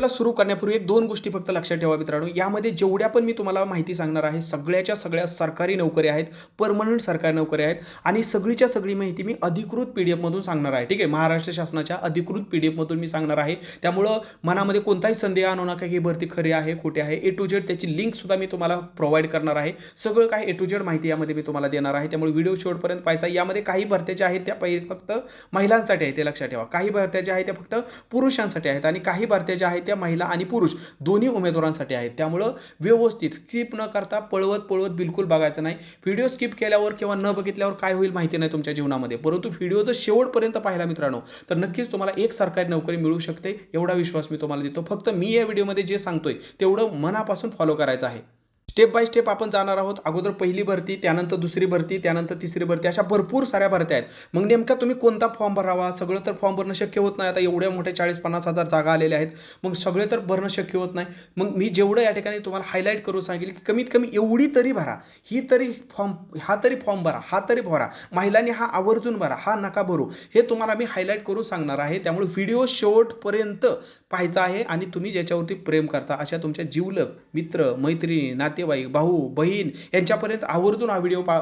आपल्याला सुरू करण्यापूर्वी एक दोन गोष्टी फक्त लक्षात ठेवा मित्रांनो. यामध्ये जेवढ्या पण मी तुम्हाला माहिती सांगणार आहे सगळ्याच्या सगळ्या सरकारी नोकऱ्या आहेत परमनंट सरकारी नोकऱ्या आहेत आणि सगळीच्या सगळी माहिती मी अधिकृत पी डी एफमधून सांगणार आहे. ठीक आहे? महाराष्ट्र शासनाच्या अधिकृत पी डी एफमधून मी सांगणार आहे. त्यामुळं मनामध्ये कोणताही संदेह आणू नका की भरती खरी आहे खोटी आहे. ए टू जेड त्याची लिंक सुद्धा मी तुम्हाला प्रोव्हाइड करणार आहे. सगळं काही ए टू जेड माहिती यामध्ये मी तुम्हाला देणार आहे. त्यामुळे व्हिडिओ शेवटपर्यंत पाहायचा यामध्ये काही भरत्या ज्या आहेत त्या पहिले फक्त महिलांसाठी आहेत ते लक्षात ठेवा. काही भरत्या ज्या आहेत त्या फक्त पुरुषांसाठी आहेत आणि काही भरत्या ज्या आहेत त्या महिला आणि पुरुष दोन्ही उमेदवारांसाठी आहेत. त्यामुळं व्यवस्थित स्किप न करता पळवत पळवत बिलकुल बघायचं नाही. व्हिडिओ स्किप केल्यावर किंवा न बघितल्यावर काय होईल माहिती नाही तुमच्या जीवनामध्ये. परंतु व्हिडिओ जर शेवटपर्यंत पाहिला मित्रांनो तर नक्कीच तुम्हाला एक सरकारी नोकरी मिळू शकते एवढा विश्वास मी तुम्हाला देतो. फक्त मी या व्हिडिओमध्ये जे सांगतोय तेवढं मनापासून फॉलो करायचं आहे. स्टेप बाय स्टेप आपण जाणार आहोत. अगोदर पहिली भरती त्यानंतर दुसरी भरती त्यानंतर तिसरी भरती अशा भरपूर साऱ्या भरत्या आहेत. मग नेमका तुम्ही कोणता फॉर्म भरावा? सगळं तर फॉर्म भरणं शक्य होत नाही. आता एवढ्या मोठ्या चाळीस पन्नास हजार जागा आलेल्या आहेत. मग सगळे तर भरणं शक्य होत नाही. मग मी जेवढं या ठिकाणी तुम्हाला हायलाईट करून सांगेल की कमीत कमी एवढी तरी भरा. ही तरी फॉर्म हा तरी फॉर्म भरा. हा तरी भरा. महिलांनी हा आवर्जून भरा. हा नका भरू. हे तुम्हाला मी हायलाईट करून सांगणार आहे. त्यामुळे व्हिडिओ शेवटपर्यंत पाहायचा आहे आणि तुम्ही ज्याच्यावरती प्रेम करता अशा तुमच्या जीवलक मित्र मैत्रिणी नातेवाईक भाऊ बहीण यांच्यापर्यंत आवर्जून हा व्हिडिओ पा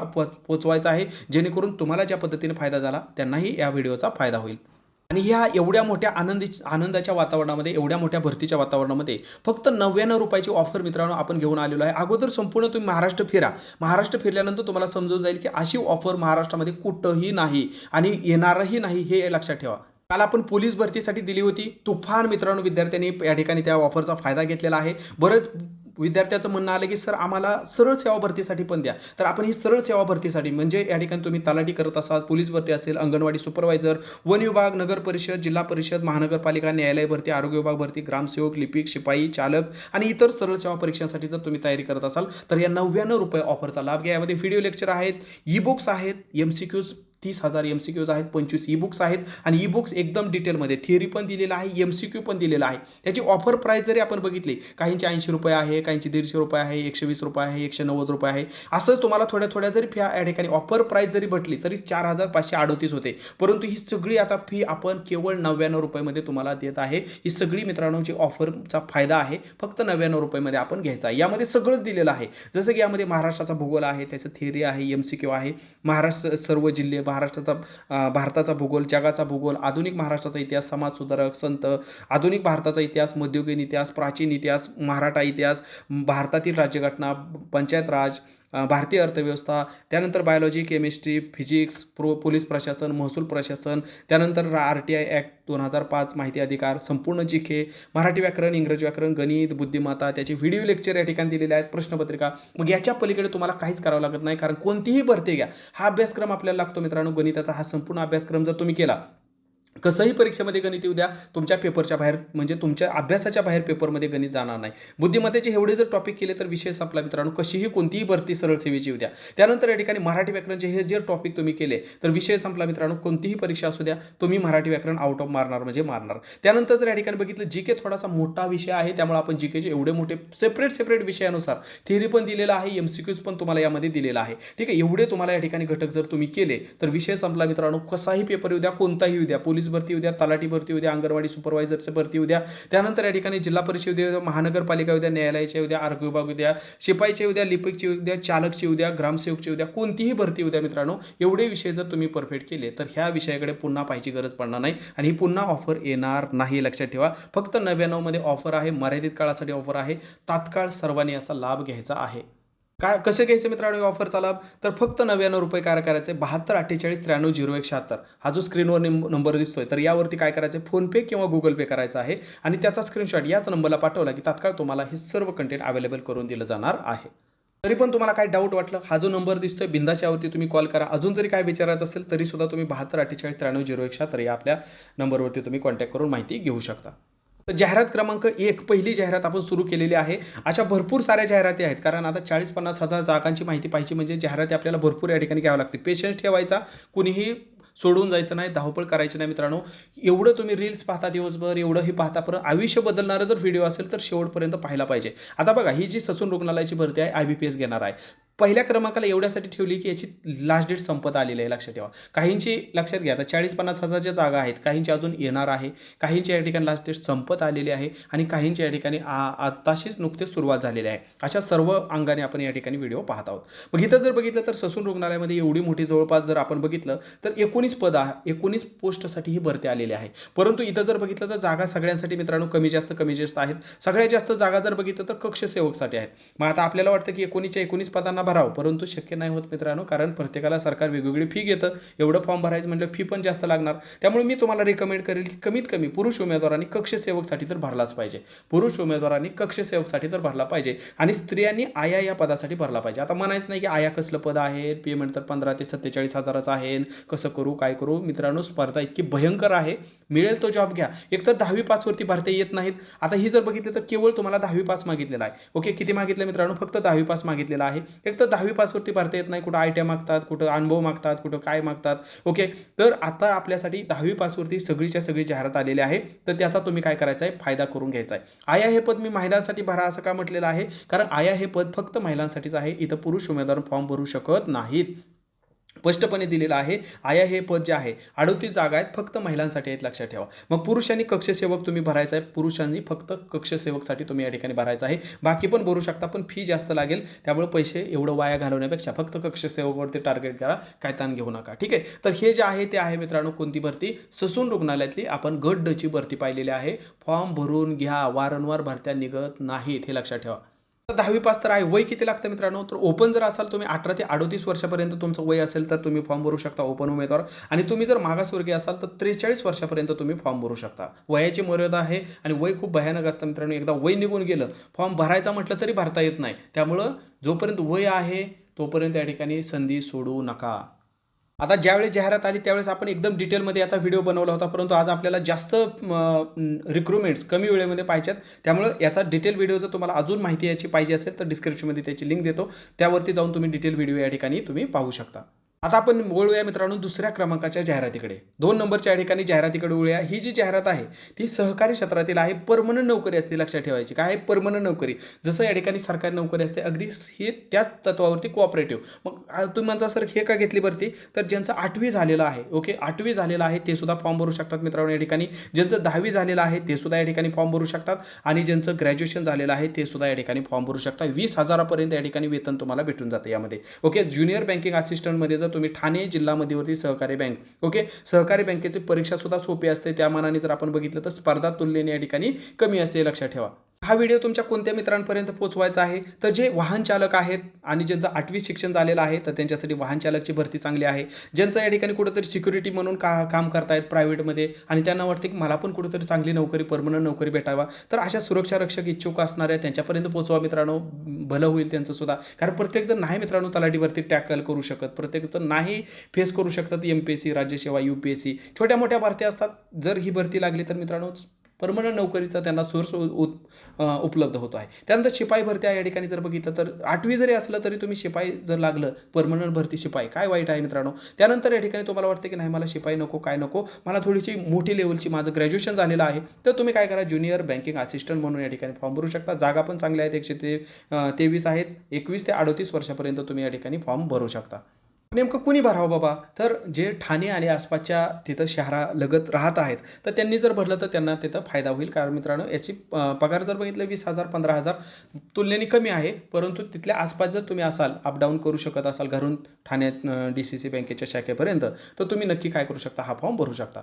पोचवायचा आहे. जेणेकरून तुम्हाला ज्या पद्धतीने फायदा झाला त्यांनाही या व्हिडिओचा फायदा होईल. आणि ह्या एवढ्या मोठ्या आनंदी आनंदाच्या वातावरणामध्ये एवढ्या मोठ्या भरतीच्या वातावरणामध्ये फक्त नव्याण्णव रुपयाची ऑफर मित्रांनो आपण घेऊन आलेलो आहे. अगोदर संपूर्ण तुम्ही महाराष्ट्र फिरा. महाराष्ट्र फिरल्यानंतर तुम्हाला समजून जाईल की अशी ऑफर महाराष्ट्रामध्ये कुठंही नाही आणि येणारही नाही हे लक्षात ठेवा. काल आपण पोलीस भरतीसाठी दिली होती. तुफान मित्रांनो विद्यार्थ्यांनी या ठिकाणी त्या ऑफरचा फायदा घेतलेला आहे. बरंच विद्यार्थ्याचं म्हणणं आलं की सर आम्हाला सरळ सेवा भरतीसाठी पण द्या. तर आपण ही सरळ सेवा भरतीसाठी म्हणजे या ठिकाणी तुम्ही तलाठी करत असाल पोलीस भरती असेल अंगणवाडी सुपरवायझर वन विभाग नगर परिषद जिल्हा परिषद महानगरपालिका न्यायालय भरती आरोग्य विभाग भरती ग्रामसेवक लिपिक शिपाई चालक आणि इतर सरळ सेवा परीक्षांसाठी जर तुम्ही तयारी करत असाल तर या नव्याण्णव रुपये ऑफरचा लाभ घ्या. यामध्ये व्हिडिओ लेक्चर आहेत ई बुक्स आहेत एम सी क्यूज तीस हजार एम सी क्यूज आहेत पंचवीस ई बुक्स आहेत आणि ई बुक्स एकदम डिटेलमध्ये थिअरी पण दिलेला आहे एम सी क्यू पण दिलेला आहे. त्याची ऑफर प्राईस जरी आपण बघितली काहींची ऐंशी रुपये आहे काहींची दीडशे रुपये आहे एकशे वीस रुपये आहे एकशे नव्वद रुपये आहे असंच तुम्हाला थोड्या थोड्या जरी फी या ठिकाणी ऑफर प्राईस जरी भेटली तरी चार हजार पाचशे अडोतीस होते. परंतु ही सगळी आता फी आपण केवळ नव्याण्णव रुपयामध्ये तुम्हाला देत आहे. ही सगळी मित्रांनो जी ऑफरचा फायदा आहे. फक्त नव्याण्णव रुपयामध्ये आपण घ्यायचा आहे. यामध्ये सगळंच दिलेलं आहे. जसं की यामध्ये महाराष्ट्राचा भूगोल आहे त्याचं थिअरी आहे एम सी क्यू आहे. महाराष्ट्र सर्व जिल्हे महाराष्ट्राचा भारताचा भूगोल जगाचा भूगोल आधुनिक महाराष्ट्राचा इतिहास समाजसुधारक संत आधुनिक भारताचा इतिहास मध्ययुगीन इतिहास प्राचीन इतिहास मराठा इतिहास भारतातील राज्यघटना पंचायत राज भारतीय अर्थव्यवस्था त्यानंतर बायोलॉजी केमिस्ट्री फिजिक्स प्रो पोलीस प्रशासन महसूल प्रशासन त्यानंतर आर टी आय ॲक्ट दोन हजार पाच माहिती अधिकार संपूर्ण जी खे मराठी व्याकरण इंग्रजी व्याकरण गणित बुद्धिमत्ता त्याचे व्हिडिओ लेक्चर या ठिकाणी दिलेले आहेत प्रश्नपत्रिका. मग याच्या पलीकडे तुम्हाला काहीच करावं लागत नाही कारण कोणतीही भरती घ्या. हा अभ्यासक्रम आपल्याला लागतो मित्रांनो गणिताचा हा संपूर्ण अभ्यासक्रम जर तुम्ही केला कसंही परीक्षेमध्ये गणित येऊ द्या तुमच्या पेपरच्या बाहेर म्हणजे तुमच्या अभ्यासाच्या बाहेर पेपरमध्ये गणित जाणार नाही. बुद्धिमत्तेचे एवढे जर टॉपिक केले तर विषय संपला मित्रांनो. कशीही कोणतीही भरती सरळ सेवेची येऊ द्या. त्यानंतर या ठिकाणी मराठी व्याकरणचे हे जे टॉपिक तुम्ही केले तर विषय संपला मित्रांनो. कोणतीही परीक्षा असू द्या तुम्ही मराठी व्याकरण आउट ऑफ मारणार म्हणजे मारणार. त्यानंतर जर या ठिकाणी बघितलं जी के थोडासा मोठा विषय आहे त्यामुळे आपण जी केचे एवढे मोठे सेपरेट सेपरेट विषयानुसार थिअरी पण दिलेला आहे एम सी क्यूज पण तुम्हाला यामध्ये दिलेला आहे. ठीक आहे एवढे तुम्हाला या ठिकाणी घटक जर तुम्ही केले तर विषय संपला मित्रांनो. कसाही पेपर येऊ द्या कोणताही येऊ द्या पोलीस भरती उद्या तलाठी भरती उद्या अंगणवाडी सुपरवायझरची भरती उद्या द्या त्यानंतर या ठिकाणी जिल्हा परिषद येऊ द्या महानगरपालिका उद्या न्यायालयाच्या न्यायालयाचे आरोग्य विभाग उद्या शिपाईचे उद्या द्या उद्या चालकची उद्या ग्रामसेवकची उद्या कोणतीही भरती उद्या मित्रांनो एवढे विषय जर तुम्ही परफेक्ट केले तर ह्या विषयाकडे पुन्हा पाहायची गरज पडणार नाही आणि ही पुन्हा ऑफर येणार नाही लक्षात ठेवा फक्त नव्याण्णवमध्ये ऑफर आहे मर्यादित काळासाठी ऑफर आहे तात्काळ सर्वांनी याचा लाभ घ्यायचा आहे काय कसं घ्यायचं मित्रांनो ऑफर चालाव तर फक्त नव्याण्णव रुपये काय करायचे? बहात्तर अठ्ठेचाळीस त्र्याण्णव झिरो एक शहात्तर. हा जो स्क्रीनवर नंबर दिसतोय तर यावरती काय करायचं? फोनपे किंवा गुगल पे करायचा आहे. आणि त्याचा स्क्रीनशॉट याच नंबरला पाठवला की तात्काळ तुम्हाला हे सर्व कंटेंट अवेलेबल करून दिलं जाणार आहे. तरी पण तुम्हाला काय डाऊट वाटलं? हा जो नंबर दिसतोय बिंदाशावरती तुम्ही कॉल करा. अजून जरी काय विचारायचं असेल तरी सुद्धा तुम्ही बहात्तर अठ्ठेचाळीस त्र्याण्णव झिरो एक शहात्तर या आपल्या नंबरवरती तुम्ही कॉन्टॅक्ट करून माहिती घेऊ शकता. तर जाहिरात क्रमांक एक पहिली जाहिरात आपण सुरू केलेली आहे. अशा भरपूर साऱ्या जाहिराती आहेत. कारण आता चाळीस पन्नास हजार जागांची माहिती पाहिजे म्हणजे जाहिराती आपल्याला भरपूर या ठिकाणी घ्यावं लागते पेशन्स ठेवायचा कुणीही सोडून जायचं नाही धावपळ करायची नाही मित्रांनो. एवढं तुम्ही रील्स पाहता दिवसभर एवढं हे पाहता परत आयुष्य बदलणारं जर व्हिडिओ असेल तर शेवटपर्यंत पाहायला पाहिजे. आता बघा ही जी ससून रुग्णालयाची भरती आहे आय बी पी एस घेणार आहे. पहिल्या क्रमांकाला एवढ्यासाठी ठेवली की याची लास्ट डेट संपत आलेली आहे लक्षात ठेवा. काहींची लक्षात घ्या आता चाळीस पन्नास हजारच्या जागा आहेत. काहींची अजून येणार आहे. काहींची या ठिकाणी लास्ट डेट संपत आलेली आहे आणि काहींची या ठिकाणी आ- आताशीच नुकतेच सुरुवात झालेली आहे. अशा सर्व अंगाने आपण या ठिकाणी व्हिडिओ पाहत आहोत. मग इथं जर बघितलं तर ससून रुग्णालयामध्ये एवढी मोठी जवळपास जर आपण बघितलं तर एकोणीस पद आहे एकोणीस पोस्टसाठी ही भरती आलेली आहे. परंतु इथं जर बघितलं तर जागा सगळ्यांसाठी मित्रांनो कमी जास्त कमी जास्त आहेत. सगळ्यात जास्त जागा जर बघितलं तर कक्ष सेवकसाठी आहेत. मग आता आपल्याला वाटतं की एकोणीसच्या एकोणीस पदांना भरावं परंतु शक्य नाही होत मित्रांनो कारण प्रत्येकाला सरकार वेगवेगळी फी घेतं. एवढं फॉर्म भरायचं म्हटलं फी पण जास्त लागणार. त्यामुळे मी तुम्हाला रिकमेंड करेल की कमीत कमी पुरुष उमेदवारांनी कक्षसेवकसाठी तर भरलाच पाहिजे. पुरुष उमेदवारांनी कक्षसेवकसाठी तर भरला पाहिजे. आणि स्त्रियांनी आया या पदासाठी भरला पाहिजे. आता म्हणायचं नाही की आया कसलं पद आहे पेमेंट तर पंधरा ते सत्तेचाळीस हजाराचं आहे कसं करू काय करू? मित्रांनो स्पर्धा इतकी भयंकर आहे. मिळेल तो जॉब घ्या. एकतर दहावी पासवरती भरता येत नाहीत. आता ही जर बघितलं तर केवळ तुम्हाला दहावी पास मागितलेला आहे. ओके किती मागितलं मित्रांनो? फक्त दहावी पास मागितलेला आहे. एक तर दहावी पासवरती भरता येत नाही. कुठं आय टी मागतात कुठं अनुभव मागतात कुठं काय मागतात. ओके तर आता आपल्यासाठी दहावी पासवरती सगळीच्या सगळी जाहिरात आलेली आहे. तर त्याचा तुम्ही काय करायचा आहे? फायदा करून घ्यायचा आहे. आया हे पद मी महिलांसाठी भरा असं का म्हटलेलं आहे? कारण आया हे पद फक्त महिलांसाठीच आहे. इथं पुरुष उमेदवार फॉर्म भरू शकत नाहीत. स्पष्टपणे दिलेलं आहे. आया हे पद जे आहे अडोतीस जागा आहेत फक्त महिलांसाठी आहेत लक्षात ठेवा. मग पुरुषांनी कक्षसेवक तुम्ही भरायचा आहे. पुरुषांनी फक्त कक्षसेवकसाठी तुम्ही या ठिकाणी भरायचं आहे. बाकी पण भरू शकता पण फी जास्त लागेल. त्यामुळे पैसे एवढं वाया घालवण्यापेक्षा फक्त कक्षसेवकवरती टार्गेट करा. काय ताण घेऊ नका. ठीक आहे? तर हे जे आहे ते आहे मित्रांनो कोणती भरती? ससून रुग्णालयातली. आपण गट डची भरती पाहिलेली आहे. फॉर्म भरून घ्या. वारंवार भरत्या निघत नाहीत हे लक्षात ठेवा. दहावी पास तर आहे. वय किती लागतं मित्रांनो? तर ओपन जर असाल तुम्ही अठरा ते अडोतीस वर्षापर्यंत तुमचं वय असेल तर तुम्ही फॉर्म भरू शकता ओपन उमेदवार. आणि तुम्ही जर मागासवर्गीय असाल तर त्रेचाळीस वर्षापर्यंत तुम्ही फॉर्म भरू शकता. वयाची मर्यादा आहे आणि वय खूप भयानक असतं मित्रांनो. एकदा वय निघून गेलं फॉर्म भरायचा म्हटलं तरी भरता येत नाही. त्यामुळं जोपर्यंत वय आहे तोपर्यंत या ठिकाणी संधी सोडू नका. आता ज्यावेळेस जाहिरात आली त्यावेळेस आपण एकदम डिटेलमध्ये याचा व्हिडिओ बनवला होता. परंतु आज आपल्याला जास्त रिक्रुटमेंट्स कमी वेळेमध्ये पाहिजेत. त्यामुळे याचा डिटेल व्हिडिओ जर तुम्हाला अजून माहिती याची पाहिजे असेल तर डिस्क्रिप्शनमध्ये त्याची लिंक देतो. त्यावरती जाऊन तुम्ही डिटेल व्हिडिओ या ठिकाणी तुम्ही पाहू शकता. आता आपण वळूया मित्रांनो दुसऱ्या क्रमांकाच्या जाहिरातीकडे. दोन नंबरच्या या ठिकाणी जाहिरातीकडे वळूया. ही जी जाहिरात आहे ती सहकारी क्षेत्रातील आहे परमनंट नोकरी असते लक्षात ठेवायची. काय आहे परमनंट नोकरी? जसं या ठिकाणी सरकारी नोकरी असते अगदी हे त्याच तत्वावरती कोऑपरेटिव्ह मग तुम्ही म्हणता सर हे का घेतली भरती? तर ज्यांचं आठवी झालेलं आहे ओके आठवी झालेलं आहे ते सुद्धा फॉर्म भरू शकतात मित्रांनो या ठिकाणी. ज्यांचं दहावी झालेलं आहे ते सुद्धा या ठिकाणी फॉर्म भरू शकतात. आणि ज्यांचं ग्रॅज्युएशन झालेलं आहे ते सुद्धा या ठिकाणी फॉर्म भरू शकता वीस हजारापर्यंत या ठिकाणी वेतन तुम्हाला भेटून जातं यामध्ये ओके ज्युनियर बँकिंग असिस्टंटमध्ये जर तुम्ही ठाणे जिल्हा मध्यवर्ती सहकारी बँक. ओके सहकारी बँकेची परीक्षा सुद्धा सोपी असते. त्या मानाने जर आपण बघितलं तर स्पर्धा तुलनेने या ठिकाणी कमी असते. लक्षात ठेवा. हा व्हिडिओ तुमच्या कोणत्या मित्रांपर्यंत पोहोचवायचा आहे? तर जे वाहन चालक आहेत आणि ज्यांचं आठवी शिक्षण झालेलं आहे तर त्यांच्यासाठी वाहन चालकची भरती चांगली आहे. ज्यांचं या ठिकाणी कुठंतरी सिक्युरिटी म्हणून का काम करतायत प्रायव्हेटमध्ये आणि त्यांना वाटते की मला पण कुठंतरी चांगली नोकरी परमनंट नोकरी भेटावा. तर अशा सुरक्षा रक्षक इच्छुक असणाऱ्या त्यांच्यापर्यंत पोहोचवा मित्रांनो. भलं होईल त्यांचं सुद्धा. कारण प्रत्येकजण नाही मित्रांनो तलाठीवरती टॅकल करू शकत. प्रत्येकजण नाही फेस करू शकतात एम पी एस सी राज्यसेवा यू पी एस सी छोट्या मोठ्या भरत्या असतात. जर ही भरती लागली तर मित्रांनो परमनंट नोकरीचा त्यांना सोर्स उपलब्ध होतो आहे. त्यानंतर शिपाई भरती आहे या ठिकाणी जर बघितलं तर आठवी जरी असलं तरी तुम्ही शिपाई जर लागलं परमनंट भरती शिपाई काय वाईट आहे मित्रांनो? त्यानंतर या ठिकाणी तुम्हाला वाटतं की नाही मला शिपाई नको काय नको मला थोडीशी मोठी लेवलची माझं ग्रॅज्युएशन झालेलं आहे तर तुम्ही काय करा ज्युनियर बँकिंग असिस्टंट म्हणून या ठिकाणी फॉर्म भरू शकता. जागा पण चांगल्या आहेत एकशे ते तेवीस आहेत. एकवीस ते अडतीस वर्षापर्यंत तुम्ही या ठिकाणी फॉर्म भरू शकता. नेमकं कुणी भरावं बाबा? तर जे ठाणे आणि आसपासच्या तिथं शहरालगत राहत आहेत तर त्यांनी जर भरलं तर त्यांना तिथं फायदा होईल. कारण मित्रांनो याची पगार जर बघितलं वीस हजार पंधरा हजार तुलनेने कमी आहे. परंतु तिथल्या आसपास जर तुम्ही असाल अपडाऊन करू शकत असाल घरून ठाण्यात डी सी सी बँकेच्या शाखेपर्यंत तर तुम्ही नक्की काय करू शकता? हा फॉर्म भरू शकता.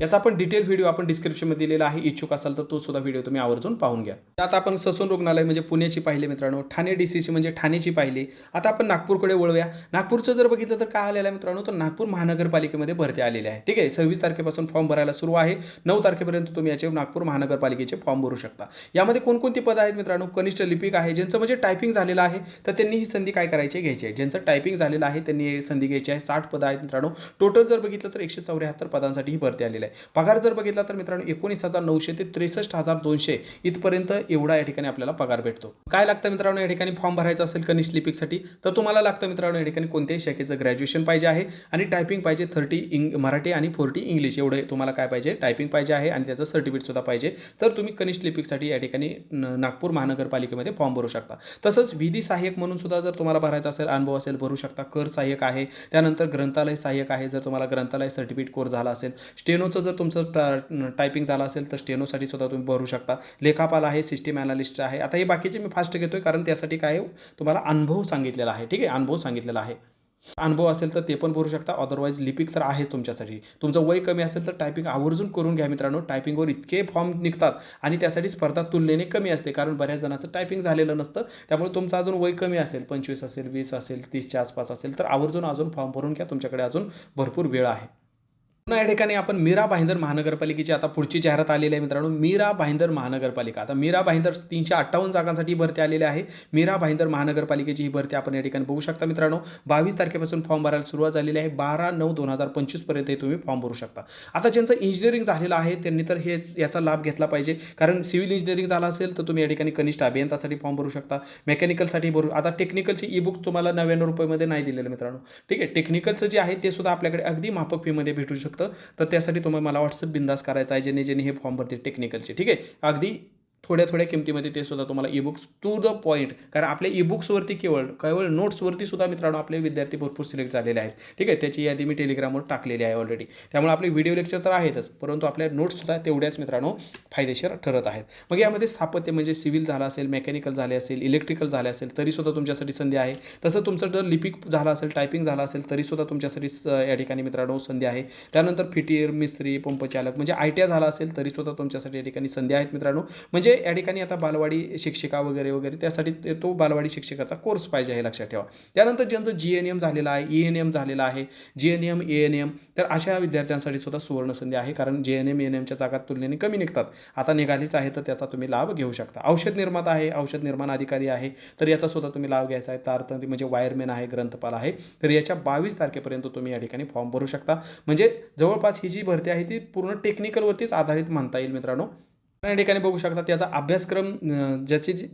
याचा आपण डिटेल व्हिडिओ आपण डिस्क्रिप्शनमध्ये दिलेला आहे. इच्छुक असाल तर तो सुद्धा व्हिडिओ तुम्ही आवर्जून पाहून घ्या. आता आपण ससून रुग्णालय म्हणजे पुण्याची पाहिली मित्रांनो. ठाणे डी सी म्हणजे ठाणेची पाहिली. आता आपण नागपूरकडे वळूया. नागपूरचं जर बघितलं तर काय आलेलं आहे मित्रांनो? तर नागपूर महानगरपालिकेमध्ये भरती आलेली आहे. ठीक आहे? सव्वीस तारखेपासून फॉर्म भरायला सुरू आहे. नऊ तारखेपर्यंत तुम्ही याचे नागपूर महानगरपालिकेचे फॉर्म भरू शकता. यामध्ये कोणकोणती पदं आहेत मित्रांनो? कनिष्ठ लिपिक आहे ज्यांचं म्हणजे टायपिंग झालेलं आहे. तर त्यांनी ही संधी काय करायची? आहे, घ्यायची आहे. ज्यांचं टायपिंग झालेलं आहे त्यांनी ही संधी घ्यायची आहे. साठ पदं आहेत मित्रांनो. टोटल जर बघितलं तर एकशे चौऱ्याहत्तर पदांसाठी ही भरती आलेली आहे. पगार जर बघितला तर मित्रांनो एकोणीस हजार नऊशे ते त्रेसष्ट हजार दोनशे इथपर्यंत एवढा या ठिकाणी आपल्याला पगार भेटतो. काय लागतं मित्रांनो या ठिकाणी फॉर्म भरायचा असेल कनिष्ठ लिपिकसाठी तर तुम्हाला लागतं मित्रांनो या ठिकाणी कोणत्याही शाखेचं ग्रॅज्युएशन पाहिजे आहे आणि टायपिंग पाहिजे थर्टी इंग मराठी आणि फोर्टी इंग्लिश एवढं तुम्हाला काय पाहिजे? टायपिंग पाहिजे आहे आणि त्याचं सर्टिफिकेटसुद्धा पाहिजे. तर तुम्ही कनिष्ठ लिपिकसाठी या ठिकाणी नागपूर महानगरपालिकेमध्ये फॉर्म भरू शकता. तसंच विधी सहाय्यक म्हणून सुद्धा जर तुम्हाला भरायचा असेल अनुभव असेल भरू शकता. कर सहाय्यक आहे. त्यानंतर ग्रंथालय सहाय्यक आहे. जर तुम्हाला ग्रंथालय सर्टिफिकेट कोर्स झाला असेल स्टेनोचं जर तुमचं टा टायपिंग झालं असेल तर स्टेनोसाठी सुद्धा तुम्ही भरू शकता. लेखापाल आहे सिस्टीम अनालिस्ट आहे. आता हे बाकीचे मी फास्ट घेतो आहे कारण त्यासाठी काय तुम्हाला अनुभव सांगितलेला आहे. ठीक आहे? अनुभव सांगितलेला आहे. अनुभव असेल तर ते पण भरू शकता. अदरवाईज लिपिक तर आहेच तुमच्यासाठी. तुमचं वय कमी असेल तर टायपिंग आवर्जून करून घ्या मित्रांनो. टायपिंगवर इतके फॉर्म निघतात आणि त्यासाठी स्पर्धा तुलनेने कमी असते कारण बऱ्याच जणांचं टायपिंग झालेलं नसतं. त्यामुळे तुमचं अजून वय कमी असेल पंचवीस असेल वीस असेल तीसच्या आसपास असेल तर आवर्जून अजून फॉर्म भरून घ्या. तुमच्याकडे अजून भरपूर वेळ आहे. पुन्हा या ठिकाणी आपण मीरा भाईंदर महानगरपालिकेची आता पुढची जाहिरात आलेली आहे मित्रांनो. मीरा भाईंदर महानगरपालिका. आता मीरा भाईंदर तीनशे अठ्ठावन्न जागांसाठी भरती आलेली आहे. मीरा भाईंदर महानगरपालिकेची ही भरती आपण या ठिकाणी बघू शकता मित्रांनो. बावीस तारखेपासून फॉर्म भरायला सुरुवात झालेली आहे. बारा नऊ दोन हजार पंचवीसपर्यंत हे तुम्ही फॉर्म भरू शकता. आता ज्यांचं इंजिनिअरिंग झालेलं आहे त्यांनी तर हे याचा लाभ घेतला पाहिजे. कारण सिव्हिल इंजिनिअरिंग झालं असेल तर तुम्ही या ठिकाणी कनिष्ठ अभियंतासाठी फॉर्म भरू शकता. मेकॅनिकलसाठी भरू आता टेक्निकलची ई बुक तुम्हाला नव्याण्णव रुपयामध्ये नाही दिलेलं मित्रांनो. ठीक आहे. टेक्निकलचं जे आहे ते सुद्धा आपल्याकडे अगदी माफक फीमध्ये भेटू शकतं. तर त्यासाठी तुम्हाला मला व्हॉट्सअप बिंदास करायचा आहे जेणे जेणे हे फॉर्म भरते टेक्निकलचे ठीक आहे? अगदी थोड्या थोड्या किमतीमध्ये ते सुद्धा तुम्हाला e books to the point कारण आपल्या ई बुक्सवरती केवळ केवळ नोट्सवरती सुद्धा मित्रांनो आपले विद्यार्थी भरपूर सिलेक्ट झालेले आहेत. ठीक आहे? त्याची यादी मी टेलिग्रामवर टाकलेली आहे ऑलरेडी त्यामुळे आपले व्हिडिओ लेक्चर तर आहेतच परंतु आपल्या नोट्ससुद्धा तेवढ्याच मित्रांनो फायदेशीर ठरत आहेत. मग यामध्ये स्थापत्य म्हणजे सिव्हिल झालं असेल मेकॅनिकल झाले असेल इलेक्ट्रिकल झाले असेल तरीसुद्धा तुमच्यासाठी संधी आहे. तसं तुमचं जर लिपिक झालं असेल टायपिंग झालं असेल तरीसुद्धा तुमच्यासाठी स- या ठिकाणी मित्रांनो संधी आहे. त्यानंतर फिटीर मिस्त्री पंपचालक म्हणजे आय टी आय झाला असेल तरीसुद्धा तुमच्यासाठी या ठिकाणी संधी आहेत मित्रांनो. म्हणजे या ठिकाणी आता बालवाडी शिक्षिका वगैरे वगैरे त्यासाठी तो बालवाडी शिक्षकाचा कोर्स पाहिजे हे लक्षात ठेवा. त्यानंतर ज्यांचं जी एन एम झालेलं आहे ई एन एम झालेलं आहे G N M A N M तर अशा विद्यार्थ्यांसाठी सुद्धा सुवर्णसंधी आहे कारण जे एन एम एन एमच्या जागा तुलनेने कमी निघतात. आता निघालीच आहे तर त्याचा तुम्ही लाभ घेऊ शकता. औषध निर्माता आहे औषध निर्माण अधिकारी आहे तर याचा सुद्धा तुम्ही लाभ घ्यायचा आहे. तारतंत्री म्हणजे वायरमॅन आहे ग्रंथपाल आहे तर याच्या बावीस तारखेपर्यंत तुम्ही या ठिकाणी फॉर्म भरू शकता. म्हणजे जवळपास ही जी भरती आहे ती पूर्ण टेक्निकलवरतीच आधारित म्हणता येईल मित्रांनो. या ठिकाणी बघू शकता त्याचा अभ्यासक्रम ज्याची जी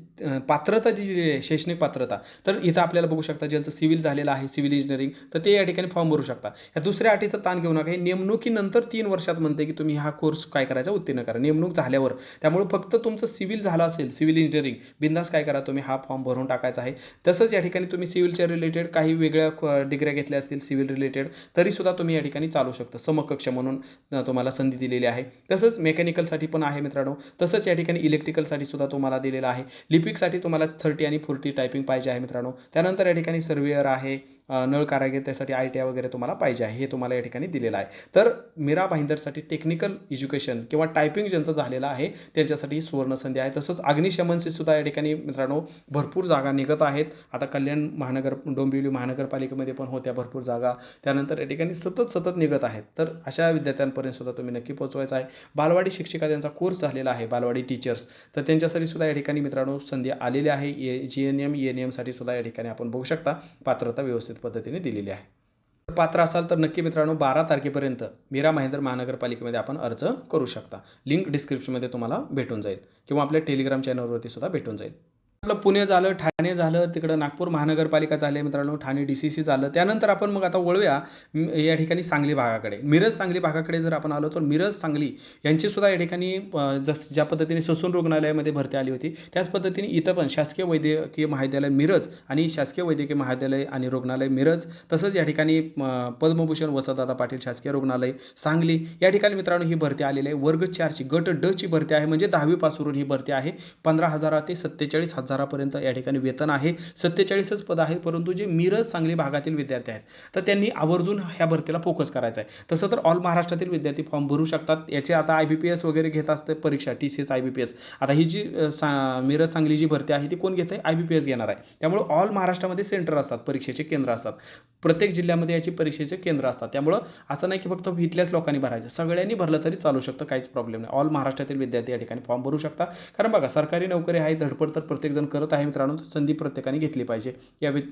पात्रता जी जी आहे, शैक्षणिक पात्रता तर इथं आपल्याला बघू शकता ज्यांचं सिव्हिल झालेलं आहे सिव्हिल इंजिनिअरिंग तर ते या ठिकाणी फॉर्म भरू शकता. या दुसऱ्या अटीचा ताण घेऊ नका हे नेमणुकीनंतर तीन वर्षात म्हणते की तुम्ही हा कोर्स काय करायचा उत्तीर्ण करा. नेमणूक झाल्यावर त्यामुळे फक्त तुमचं सिव्हिल झालं असेल सिव्हिल इंजिनिअरिंग बिंदास काय करा तुम्ही हा फॉर्म भरून टाकायचा आहे. तसंच या ठिकाणी तुम्ही सिव्हिलच्या रिलेटेड काही वेगळ्या डिग्र्या घेतल्या असतील सिव्हिल रिलेटेड तरीसुद्धा तुम्ही या ठिकाणी चालू शकता. समकक्ष म्हणून तुम्हाला संधी दिलेली आहे. तसंच मेकॅनिकलसाठी पण आहे मित्रांनो तसंच या ठिकाणी इलेक्ट्रिकलसाठी सुद्धा तुम्हाला दिलेलं आहे. लिपिकसाठी तुम्हाला थर्टी आणि फोर्टी टायपिंग पाहिजे आहे मित्रांनो. त्यानंतर या ठिकाणी सर्वेअर आहे. नळ कारागीर त्यासाठी आय टी आय वगैरे तुम्हाला पाहिजे आहे हे तुम्हाला या ठिकाणी दिलेलं आहे. तर मीरा भाईंदरसाठी टेक्निकल एज्युकेशन किंवा टायपिंग ज्यांचं झालेलं आहे त्यांच्यासाठी सुवर्णसंधी आहे. तसंच अग्निशमनची सुद्धा या ठिकाणी मित्रांनो भरपूर जागा निघत आहेत. आता कल्याण महानगर डोंबिवली महानगरपालिकेमध्ये पण होत्या भरपूर जागा. त्यानंतर या ठिकाणी सतत सतत निघत आहेत. तर अशा विद्यार्थ्यांपर्यंत सुद्धा तुम्ही नक्की पोहोचवायचं आहे. बालवाडी शिक्षिका त्यांचा कोर्स झालेला आहे बालवाडी टीचर्स तर त्यांच्यासाठी सुद्धा या ठिकाणी मित्रांनो संधी आलेली आहे. A G N M E N एमसाठी सुद्धा या ठिकाणी आपण बघू शकता. पात्रता व्यवस्थित पद्धतीने दिलेली आहे. तर पात्र असाल तर नक्की मित्रांनो बारा तारखेपर्यंत मीरा महेंद्र महानगरपालिकेमध्ये आपण अर्ज करू शकता. लिंक डिस्क्रिप्शनमध्ये तुम्हाला भेटून जाईल. किंवा आपल्या टेलिग्राम चॅनलवरती सुद्धा भेटून जाईल. आपलं पुणे झालं ठाणे झालं तिकडं नागपूर महानगरपालिका झाले मित्रांनो ठाणे डी सी सी झालं त्यानंतर आपण मग आता वळूया या ठिकाणी सांगली भागाकडे. मिरज सांगली भागाकडे जर आपण आलो तर मिरज सांगली यांचीसुद्धा या ठिकाणी जस ज्या पद्धतीने ससून रुग्णालयामध्ये भरती आली होती त्याच पद्धतीने इथं पण शासकीय वैद्यकीय महाविद्यालय मिरज आणि शासकीय वैद्यकीय महाविद्यालय आणि रुग्णालय मिरज तसंच या ठिकाणी पद्मभूषण वसंतदादा पाटील शासकीय रुग्णालय सांगली या ठिकाणी मित्रांनो ही भरती आलेली आहे. वर्ग चारची गट ड ची भरती आहे म्हणजे दहावीपासून ही भरती आहे. पंधरा हजारा ते सत्तेचाळीस हजार हजारापर्यंत या ठिकाणी वेतन आहे. सत्तेचाळीसच पद आहे परंतु जे मिरज सांगली भागातील विद्यार्थी आहेत तर त्यांनी आवर्जून ह्या भरतीला फोकस करायचा आहे तसं तर ऑल महाराष्ट्रातील विद्यार्थी फॉर्म भरू शकतात. याचे आता आय बी पी एस वगैरे घेत असते परीक्षा T C S I B P S आता ही जी सा मिरज सांगली जी भरती आहे ती कोण घेत आहे आय बी पी एस घेणार आहे. त्यामुळे ऑल महाराष्ट्रामध्ये सेंटर असतात परीक्षेचे केंद्र असतात. प्रत्येक जिल्ह्यामध्ये याची परीक्षेचे केंद्र असतात. त्यामुळं असं नाही की फक्त इथल्याच लोकांनी भरायचं. सगळ्यांनी भरलं तरी चालू शकतं काहीच प्रॉब्लेम नाही. ऑल महाराष्ट्रातील विद्यार्थी या ठिकाणी फॉर्म भरू शकता कारण बघा सरकारी नोकरी आहे धडपड तर प्रत्येकजण करत आहे मित्रांनो संधी प्रत्येकाने घेतली पाहिजे. या वि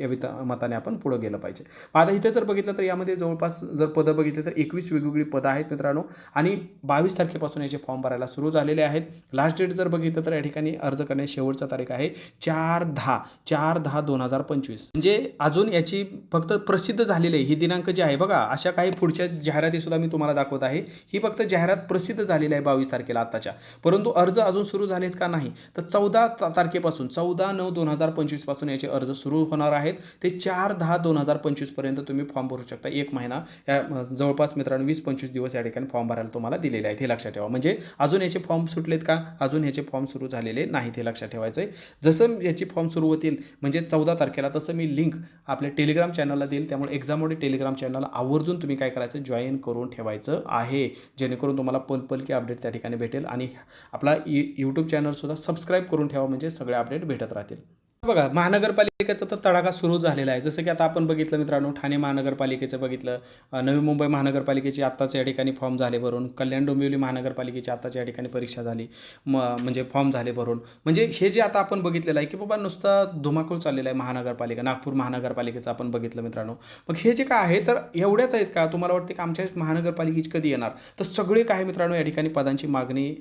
या वित मताने आपण पुढं गेलं पाहिजे. आता इथे जर बघितलं तर यामध्ये जवळपास जर पदं बघितली तर एकवीस वेगवेगळी पदं आहेत मित्रांनो. आणि बावीस तारखेपासून याचे फॉर्म भरायला सुरू झालेले आहेत. लास्ट डेट जर बघितलं तर या ठिकाणी अर्ज करण्याची शेवटचा तारीख आहे चार दहा चार दहा दोन हजार पंचवीस. म्हणजे अजून याची फक्त प्रसिद्ध झालेली आहे ही दिनांक जी आहे बघा अशा काही पुढच्या जाहिराती सुद्धा मी तुम्हाला दाखवत आहे. ही फक्त जाहिरात प्रसिद्ध झालेली आहे बावीस तारखेला आत्ताच्या. परंतु अर्ज अजून सुरू झालेत का नाही? तर चौदा तारखेपासून चौदा नऊ दोन हजार पंचवीसपासून याचे अर्ज सुरू होणार आहेत. ते चार दहा दोन हजार पंचवीसपर्यंत तुम्ही फॉर्म भरू शकता. एक महिना या जवळपास मित्रांनो वीस पंचवीस दिवस या ठिकाणी फॉर्म भरायला तुम्हाला दिलेले आहेत. हे लक्षात ठेवा. म्हणजे अजून याचे फॉर्म सुटलेत का? अजून याचे फॉर्म सुरू झालेले नाहीत हे लक्षात ठेवायचं आहे जसं याची फॉर्म सुरू होतील म्हणजे चौदा तारखेला तसं मी लिंक आपल्या टेलिग्राम चॅनलला देईल. त्यामुळे एक्झाममध्ये टेलिग्राम चॅनलला आवर्जून तुम्ही काय करायचं? जॉईन करून ठेवायचं आहे. जेणेकरून तुम्हाला पल पल की अपडेट त्या ठिकाणी भेटेल. आणि आपला यू यूट्यूब चॅनलसुद्धा सबस्क्राईब करून ठेवा म्हणजे सगळे अपडेट भेटत राहतील. बघा महानगरपालिकेचा तर तडाखा सुरू झालेला आहे. जसं की आता आपण बघितलं मित्रांनो ठाणे महानगरपालिकेचं बघितलं. नवी मुंबई महानगरपालिकेची आत्ताच या ठिकाणी फॉर्म झाले भरून. कल्याण डोंबिवली महानगरपालिकेची आत्ताच या ठिकाणी परीक्षा झाली. म म्हणजे फॉर्म झाले भरून. म्हणजे हे जे आता आपण बघितलेलं आहे की बाबा नुसता धुमाकूळ चाललेला आहे महानगरपालिका नागपूर महानगरपालिकेचं आपण बघितलं मित्रांनो. मग हे जे काय आहे तर एवढ्याच आहेत का? तुम्हाला वाटते की आमच्या महानगरपालिकेची कधी येणार? तर सगळे काय मित्रांनो या ठिकाणी पदांची मागणी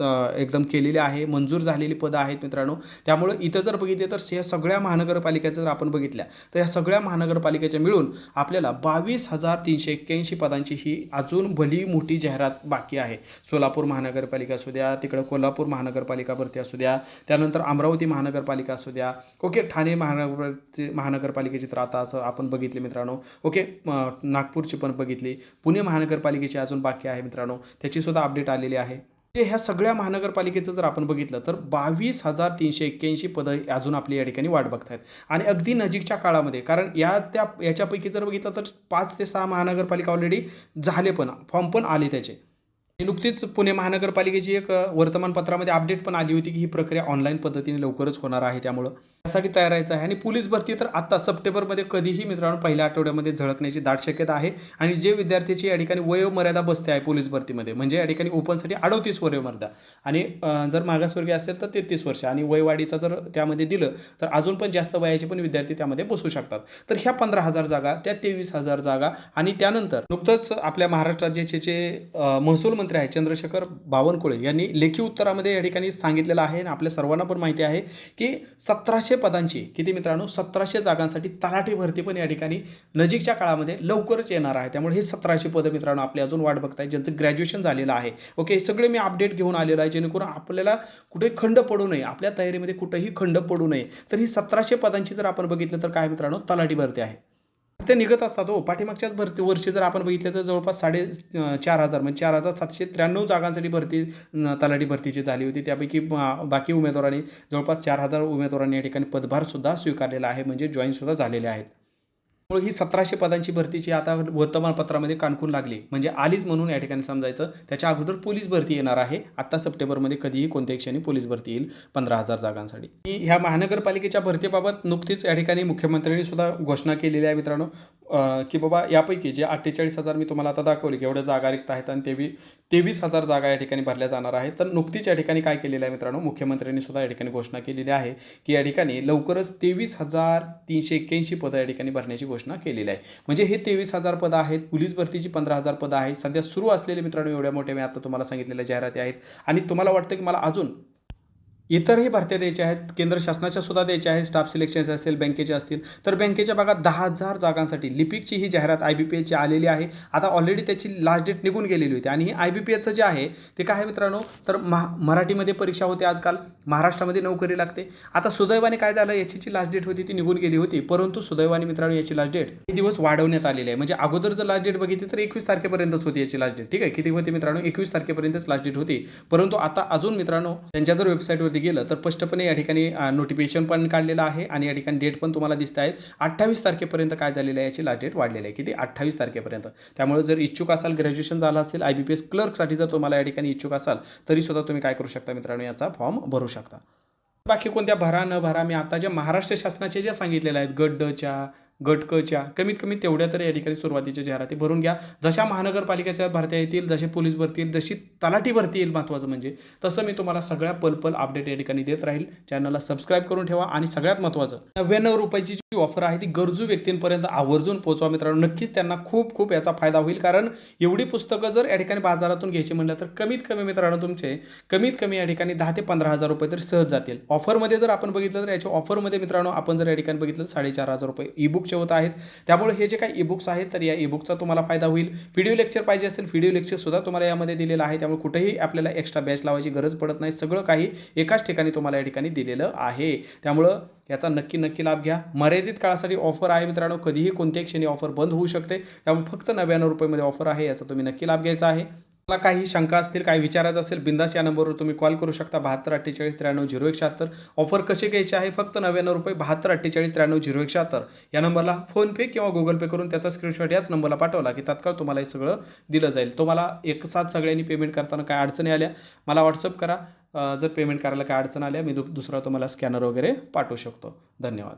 एकदम केलेली आहे मंजूर झालेली पदं आहेत मित्रांनो. त्यामुळं इथं जर बघितले तर या सगळ्या महानगरपालिकेचं जर आपण बघितल्या तर या सगळ्या महानगरपालिकेच्या मिळून आपल्याला बावीस हजार तीनशे एक्क्याऐंशी पदांची ही अजून भली मोठी जाहिरात बाकी आहे. सोलापूर महानगरपालिका असू द्या तिकडं कोल्हापूर महानगरपालिका भरती असू द्या त्यानंतर अमरावती महानगरपालिका असू द्या ओके ठाणे महानगर महानगरपालिकेची तर आता असं आपण बघितले मित्रांनो ओके नागपूरची पण बघितली पुणे महानगरपालिकेची अजून बाकी आहे मित्रांनो त्याची सुद्धा अपडेट आलेली आहे. ते ह्या सगळ्या महानगरपालिकेचं जर आपण बघितलं तर बावीस हजार तीनशे एक्क्याऐंशी पदं अजून आपली या ठिकाणी वाट बघतायत. आणि अगदी नजीकच्या काळामध्ये कारण या त्या याच्यापैकी जर बघितलं तर पाच ते सहा महानगरपालिका ऑलरेडी झाले पण फॉर्म पण आले त्याचे. नुकतीच पुणे महानगरपालिकेची एक वर्तमानपत्रामध्ये अपडेट पण आली होती की ही प्रक्रिया ऑनलाईन पद्धतीने लवकरच होणार आहे त्यामुळं. त्यासाठी तयार राहायचं आहे. आणि पोलीस भरती तर आत्ता सप्टेंबरमध्ये कधीही मित्रांनो पहिल्या आठवड्यामध्ये झळकण्याची दाट शक्यता आहे. आणि जे विद्यार्थ्याची या ठिकाणी वयोमर्यादा बसते आहे पोलीस भरतीमध्ये म्हणजे या ठिकाणी ओपनसाठी अडोतीस वयोमर्यादा. आणि जर मागासवर्गीय असेल तर तेहतीस वर्ष. आणि वयवाढीचा जर त्यामध्ये दिलं तर अजून पण जास्त वयाचे पण विद्यार्थी त्यामध्ये बसू शकतात. तर ह्या पंधरा हजार जागा त्या तेवीस हजार जागा आणि त्यानंतर नुकतंच आपल्या महाराष्ट्र राज्याचे जे महसूल मंत्री आहे चंद्रशेखर बावनकुळे यांनी लेखी उत्तरामध्ये या ठिकाणी सांगितलेलं आहे. आणि आपल्या सर्वांना पण माहिती आहे की सतराशे पदांची किती मित्रांनो? सतराशे जागांसाठी तलाठी भरती पण या ठिकाणी नजीकच्या काळामध्ये लवकरच येणार आहे. त्यामुळे हे सतराशे पदं मित्रांनो आपली अजून वाट बघताय ज्यांचं ग्रॅज्युएशन झालेलं आहे. ओके हे सगळे मी अपडेट घेऊन आलेलो आहे जेणेकरून आपल्याला कुठे खंड पडू नये. आपल्या तयारीमध्ये कुठेही खंड पडू नये. तर ही सतराशे पदांची जर आपण बघितलं तर काय मित्रांनो? तलाठी भरती आहे. ते निघत असतात हो. पाठीमागच्याच भरती वर्षी जर आपण बघितलं तर जवळपास साडे चार हजार म्हणजे चार हजार सातशे त्र्याण्णव जागांसाठी भरती तलाठी भरतीची झाली होती. त्यापैकी बाकी उमेदवारांनी जवळपास चार हजार उमेदवारांनी या ठिकाणी पदभारसुद्धा स्वीकारलेला आहे. म्हणजे जॉईनसुद्धा झालेले आहेत. त्यामुळे ही सतराशे पदांची भरतीची आता वर्तमानपत्रामध्ये कानकून लागली. म्हणजे आलीच म्हणून या ठिकाणी समजायचं. त्याच्या अगोदर पोलीस भरती येणार आहे. आत्ता सप्टेंबरमध्ये कधीही कोणत्याही क्षणी पोलीस भरती येईल पंधरा हजार जागांसाठी. ह्या महानगरपालिकेच्या भरतीबाबत नुकतीच या ठिकाणी मुख्यमंत्र्यांनी सुद्धा घोषणा केलेली आहे मित्रांनो. की बाबा यापैकी जे अठ्ठेचाळीस हजार मी तुम्हाला आता दाखवले की एवढ्या जागा रिक्त आहेत आणि तेवी तेवीस हजार जागा या ठिकाणी भरल्या जाणार आहेत. तर नुकतीच या ठिकाणी काय केलेलं आहे मित्रांनो? मुख्यमंत्र्यांनी सुद्धा या ठिकाणी घोषणा केलेली आहे की या ठिकाणी लवकरच तेवीस हजार तीनशे एक्क्याऐंशी पदं या ठिकाणी भरण्याची घोषणा केलेली आहे. म्हणजे हे तेवीस हजार पदं आहेत पोलीस भरतीची पंधरा हजार पदं आहेत. सध्या सुरू असलेले मित्रांनो एवढ्या मोठ्या मी आता तुम्हाला सांगितलेल्या जाहिराती आहेत. आणि तुम्हाला वाटतं की मला अजून इतरही भरत्या द्यायच्या आहेत केंद्र शासनाच्या सुद्धा द्यायच्या आहेत स्टाफ सिलेक्शन्स असेल बँकेचे असतील. तर बँकेच्या भागात दहा हजार जागांसाठी लिपिकची ही जाहिरात आय बी पी एची आलेली आहे. आता ऑलरेडी त्याची लास्ट डेट निघून गेलेली होती. आणि ही आय बी पी एचं जे आहे ते काय आहे मित्रांनो? तर महा मराठीमध्ये परीक्षा होते आजकाल. महाराष्ट्रामध्ये नोकरी लागते. आता सुदैवाने काय झालं? याची जी लास्ट डेट होती ती निघून गेली होती. परंतु सुदैवाने मित्रांनो याची लास्ट डेट हे दिवस वाढवण्यात आलेली आहे? म्हणजे अगोदर जर लास्ट डेट बघितली तर एकवीस तारखेपर्यंतच होती याची लास्ट डेट ठीक आहे? किती होती मित्रांनो? एकवीस तारखेपर्यंतच लास्ट डेट होती. परंतु आता अजून मित्रांनो त्यांच्या जर वेबसाईटवरती गेलं तर स्पष्टपणे या ठिकाणी नोटिफिकेशन पण काढलेलं आहे आणि या ठिकाणी डेट पण तुम्हाला दिसत आहेत. अठ्ठावीस तारखेपर्यंत काय झालेलं आहे याची लास्ट डेट वाढलेली आहे. किती? अठ्ठावीस तारखेपर्यंत. त्यामुळे जर इच्छुक असाल ग्रॅज्युएशन झालं असेल आय बी पी एस क्लर्कसाठी जर तुम्हाला या ठिकाणी इच्छुक असाल तरी सुद्धा तुम्ही काय करू शकता मित्रांनो? याचा फॉर्म भरू शकता. बाकी कोणत्या भरा न भरा मी आता ज्या महाराष्ट्र शासनाचे ज्या सांगितलेल्या आहेत गट गट क च्या कमीत कमी तेवढ्या तरी या ठिकाणी सुरुवातीच्या जाहिराती भरून घ्या. जशा महानगरपालिकेच्या भरत्या येतील जसे पोलीस भरती येईल जशी तलाठी भरती येईल महत्त्वाचं म्हणजे तसं मी तुम्हाला सगळ्या पलपल अपडेट या ठिकाणी देत राहील. चॅनलला सबस्क्राईब करून ठेवा आणि सगळ्यात महत्त्वाचं नव्याण्णव रुपयाची जी ऑफर आहे ती गरजू व्यक्तींपर्यंत आवर्जून पोहोचवा मित्रांनो. नक्कीच त्यांना खूप खूप याचा फायदा होईल. कारण एवढी पुस्तकं जर या ठिकाणी बाजारातून घ्यायची म्हणलं तर कमीत कमी मित्रांनो तुमचे कमीत कमी या ठिकाणी दहा ते पंधरा हजार रुपये तरी सहज जातील. ऑफरमध्ये जर आपण बघितलं तर याच्या ऑफरमध्ये मित्रांनो आपण जर या ठिकाणी बघितलं साडेचार हजार रुपये ईबुक बुकचे होत आहेत. त्यामुळे हे जे काही ई बुक्स आहेत तर या ईबुकचा तुम्हाला फायदा होईल. व्हिडिओ लेक्चर पाहिजे असेल व्हिडिओ लेक्चर सुद्धा तुम्हाला यामध्ये दिलेलं आहे. त्यामुळे कुठेही आपल्याला एक्स्ट्रा बॅच लावायची गरज पडत नाही. सगळं काही एकाच ठिकाणी तुम्हाला या ठिकाणी दिलेलं आहे. त्यामुळं याचा नक्की नक्की लाभ घ्या. मर्यादित काळासाठी ऑफर आहे मित्रांनो. कधीही कोणत्याही क्षणी ऑफर बंद होऊ शकते. त्यामुळे फक्त नव्याण्णव रुपयेमध्ये ऑफर आहे याचा तुम्ही नक्की लाभ घ्यायचा आहे. मला काही शंका असतील काही विचारायचं असेल बिंदास या नंबरवर तुम्ही कॉल करू शकता. बहात्तर अठ्ठेचाळीस त्र्याण्णव झिरो एक शहात्तर ऑफर कसे घ्यायचे आहे? फक्त नव्याण्णव रुपये बहात्तर अठ्ठेचाळीस त्र्याण्णव झिरो एक शहात्तर या नंबरला फोनपे किंवा गुगल पे करून त्याचा स्क्रीनशॉट याच नंबरला पाठवला की तात्काळ तुम्हाला हे सगळं दिलं जाईल. तुम्हाला एक साथ सगळ्यांनी पेमेंट करताना काय अडचणी आल्या मला व्हॉट्सअप करा. जर पेमेंट करायला काय अडचण आल्या मी दु दुसरा तुम्हाला स्कॅनर वगैरे पाठवू शकतो. धन्यवाद.